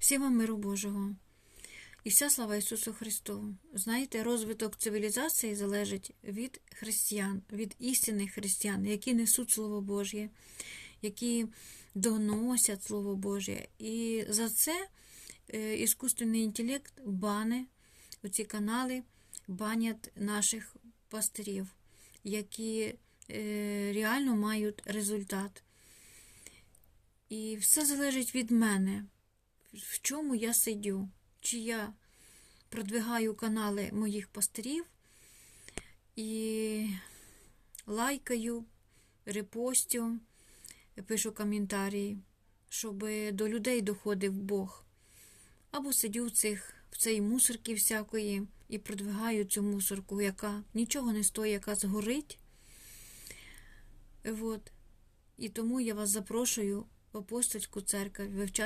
Всім вам миру Божого. І вся слава Ісусу Христу. Знаєте, розвиток цивілізації залежить від християн, від істинних християн, які несуть Слово Божє, які доносять Слово Божє. І за це е, іскусственний інтелект бане, оці канали банять наших пастирів, які е, реально мають результат. І все залежить від мене, в чому я сидю, чи я продвигаю канали моїх пастирів і лайкаю, репостю, пишу коментарі, щоб до людей доходив Бог. Або сидю в, цих, в цій мусорці всякої і продвигаю цю мусорку, яка нічого не стоїть, яка згорить. От. І тому я вас запрошую в апостольську церкву вивчати.